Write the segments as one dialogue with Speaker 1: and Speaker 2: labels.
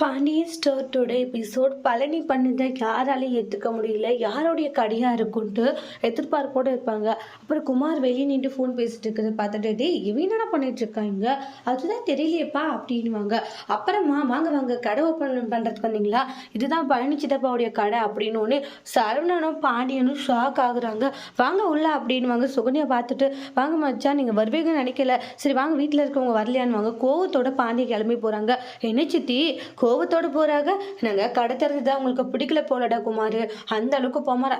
Speaker 1: Pandian ஸ்டோர்ட்டோட episode Palani பண்ணதை யாராலையும் ஏற்றுக்க முடியல. யாருடைய கடியாக இருக்குன்ட்டு எதிர்பார்ப்போடு இருப்பாங்க. அப்புறம் குமார் வெளியே நின்று ஃபோன் பேசிட்டு இருக்கிறத பார்த்துட்டு டே இவன் பண்ணிட்டு இருக்காங்க அதுதான் தெரியலையேப்பா அப்படின்வாங்க அப்புறமா வாங்க வாங்க கடை ஓப்பன் பண்ணுறதுக்கு வந்தீங்களா இதுதான் பழனி சித்தப்பாவுடைய கடை அப்படின்னு ஒன்று சரவணனும் பாண்டியனும் ஷாக் ஆகுறாங்க. வாங்க உள்ள அப்படின்னுவாங்க. சுகன்யா பார்த்துட்டு வாங்க மச்சான் நீங்கள் வருவீங்கன்னு நினைக்கல. சரி வாங்க வீட்டில் இருக்கவங்க வரலையான்னு வாங்க கோவத்தோட பாண்டிய கிளம்பி போகிறாங்க என்ன சித்தி? கோவத்தோடு போகிறாங்க நாங்கள் கடை திறந்து உங்களுக்கு பிடிக்கல போலடா குமார். அந்த அளவுக்கு பொமர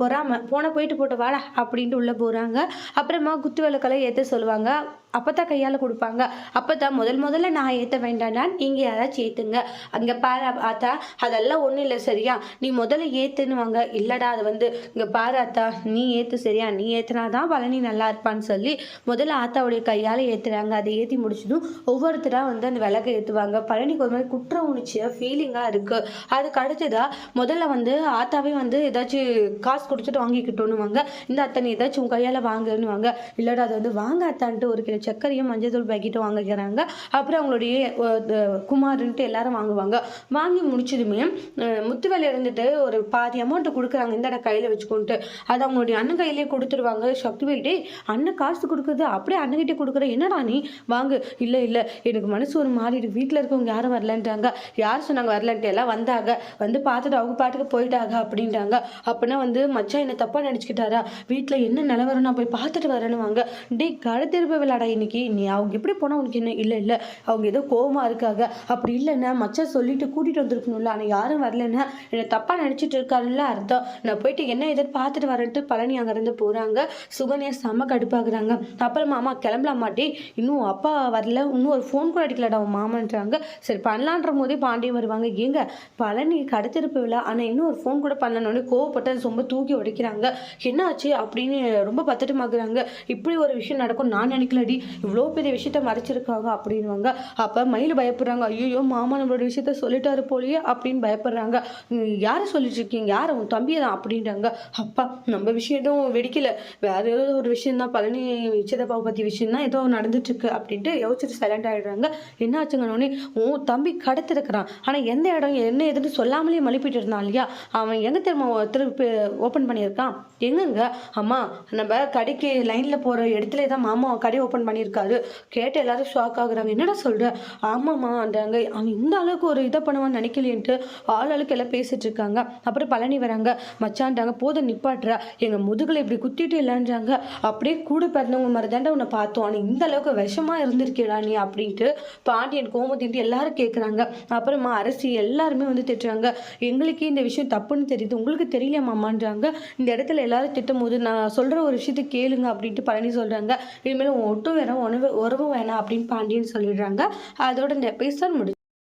Speaker 1: பொறாம போன போயிட்டு போட்டு வாடா அப்படின்ட்டு உள்ளே போகிறாங்க அப்புறமா குத்து விளக்கெல்லாம் ஏற்ற சொல்லுவாங்க. அப்பதான் கையால் கொடுப்பாங்க. அப்பதான் முதல் முதல்ல நான் ஏற்ற வேண்டாம்னா நீங்கள் யாராச்சும் ஏற்றுங்க அங்கே பாரு ஆத்தா அதெல்லாம் ஒன்றும் இல்லை சரியா? நீ முதல்ல ஏற்றுன்னுவாங்க இல்லைடா அது வந்து இங்கே பாரு ஆத்தா நீ ஏற்று சரியா? நீ ஏற்றுனாதான் பழனி நல்லா இருப்பான்னு சொல்லி முதல்ல ஆத்தாவுடைய கையால் ஏற்றுறாங்க அதை ஏற்றி முடிச்சதும் ஒவ்வொருத்தராக வந்து அந்த விளக்கை ஏற்றுவாங்க பழனிக்கு ஒரு மாதிரி குற்ற உணர்ச்சியாக ஃபீலிங்காக இருக்குது அதுக்கு அடுத்ததாக முதல்ல வந்து ஆத்தாவே வந்து ஏதாச்சும் காசு கொடுத்துட்டு வாங்கிக்கிட்டோன்னுவாங்க. இந்த அத்தை நீ ஏதாச்சும் உன் கையால் வாங்குன்னுவாங்க. இல்லைடா அது வந்து வாங்க அத்தான்ட்டு ஒரு கிலோ சர்க்கரையும் மஞ்சள் தூள் பாக்கெட்டும் வாங்கிக்கிறாங்க அப்புறம் அவங்களுடைய குமாருன்ட்டு எல்லாரும் வாங்குவாங்க. வாங்கி முடிச்சதுமே அஹ், இருந்துட்டு ஒரு பாதி அமௌண்ட்டு கொடுக்குறாங்க. இந்த கையில் வச்சுக்கோன்ட்டு. அது அவங்களுடைய அண்ணன் கையிலேயே கொடுத்துருவாங்க. சக்திவேல் அண்ணன் காசு கொடுக்குறது அப்படியே அண்ணன்கிட்டே கொடுக்குற. என்னடா நீ? வாங்கு. இல்லை இல்லை. எனக்கு மனசு ஒரு மாறிடு வீட்டில் இருக்கவங்க யாரும் வரலன்றாங்க. யார் சொன்னாங்க வரலன்ட்டு? எல்லாம் வந்தாங்க. வந்து பார்த்துட்டு அவங்க பாட்டுக்கு போயிட்டாங்க அப்படின்றாங்க அப்படின்னா வந்து மச்சான் என்னை தப்பாக நினச்சிக்கிட்டாரா? வீட்டில் என்ன நிலவரம் நான் போய் பார்த்துட்டு வரணுவாங்க டே டேய் கடை விளாடா இன்னைக்கு? நீ அவங்க எப்படி போனால் உனக்கு என்ன? இல்லை இல்லை. அவங்க ஏதோ கோபமாக இருக்காங்க. அப்படி இல்லைன்னா மச்சான் சொல்லிட்டு கூட்டிகிட்டு வந்திருக்கணும்ல. ஆனால் யாரும் வரலன்னா என்னை தப்பாக நினச்சிட்டு இருக்காருல்ல அர்த்தம். நான் போயிட்டு என்ன எதிர் பார்த்துட்டு வரேன்ட்டு பழனி அங்கேருந்து போகிறாங்க சுகன்யா செம்ம கடுப்பாகிறாங்க அப்புறம் மாமா கிளம்பலாம்? மாட்டி இன்னும் அப்பா வரல. இன்னும் ஒரு ஃபோன் கூட அடிக்கலடா அவன் மாமன்றாங்க. சரி பண்ணலான்ற போது பாண்டியன் வருவாங்க. ஏங்க பழனி கடத்திருப்பு விழா ஆனால் இன்னும் ஒரு ஃபோன் கூட பண்ணலன்னு கோவப்பட்டு அது ரொம்ப தூக்கி உடைக்கிறாங்க என்ன ஆச்சு அப்படின்னு ரொம்ப பத்தட்டமாக்குறாங்க இப்படி ஒரு விஷயம் நடக்கும் நான் நினைக்கலடி. இவ்வளோ பெரிய விஷயத்த மறைச்சிருக்காங்க அப்படின்வாங்க அப்போ மயில் பயப்படுறாங்க. ஐயோ மாமா நம்மளோட விஷயத்த சொல்லிட்டாரு போலியே அப்படின்னு பயப்படுறாங்க. யார் யாரை சொல்லிட்டு இருக்கீங்க? யார்? உன் தம்பியை தான் அப்படின்றாங்க. அப்பா நம்ம விஷயம் எதுவும் வெடிக்கல. வேற ஏதோ ஒரு விஷயம் தான் பழனி சித்தப்பாவை பற்றி விஷயம் தான் ஏதோ நடந்துட்டு இருக்கு அப்படின்ட்டு யோசிச்சுட்டு சைலண்ட் ஆகிடுறாங்க என்ன ஆச்சுங்கன்னு உன் தம்பி கடத்திருக்கிறான் ஆனால் எந்த இடம் என்ன எதுன்னு சொல்லாமலே மழுப்பிட்டு இருந்தான் இல்லையா? அவன் எங்கே திரும்ப திருப்பி ஓப்பன் பண்ணியிருக்கான்? எங்கங்க? அம்மா நம்ம கடைக்கு லைனில் போகிற இடத்துல தான் மாமா கடை ஓப்பன் பண்ணியிருக்காரு. கேட்டு எல்லாரும் ஷாக் ஆகுறாங்க. என்னடா சொல்கிற ஆமாம்மான்றாங்க அவன் இந்த அளவுக்கு ஒரு இதை பண்ணுவான்னு நினைக்கலேன்ட்டு ஆள் ஆளுக்கு எல்லாம் பேசிட்டு இருக்காங்க. அப்புறம் பழனி வராங்க. மச்சான்றாங்க போதும் நிப்பாட்டுறா. எங்கள் முதுகில் இப்படி குத்திட்டு இல்லைன்றாங்க அப்படியே கூட பிறந்தவங்க மாதிரி தாண்டா உன்னை பார்த்தோம். ஆனால் இந்த அளவுக்கு விஷமாக இருந்திருக்கேடா நீ? அப்படின்ட்டு பாண்டியன் கோமதின்ட்டு எல்லாரும் கேட்குறாங்க அப்புறமா அரசி எல்லாருமே வந்து திட்டுறாங்க. எங்களுக்கே இந்த விஷயம் தப்புன்னு தெரியுது. உங்களுக்கு தெரியல மாமான்றாங்க. இந்த இடத்துல எல்லாரும் திட்டும் போது நான் சொல்கிற ஒரு விஷயத்தை கேளுங்க அப்படின்ட்டு பழனி சொல்கிறாங்க இனிமேல் ஒட்டும் வேணாம் உணவு உறவும் வேணாம் அப்படின்னு பாண்டியன் சொல்லிடுறாங்க. அதோட இந்த எபிசோட் முடி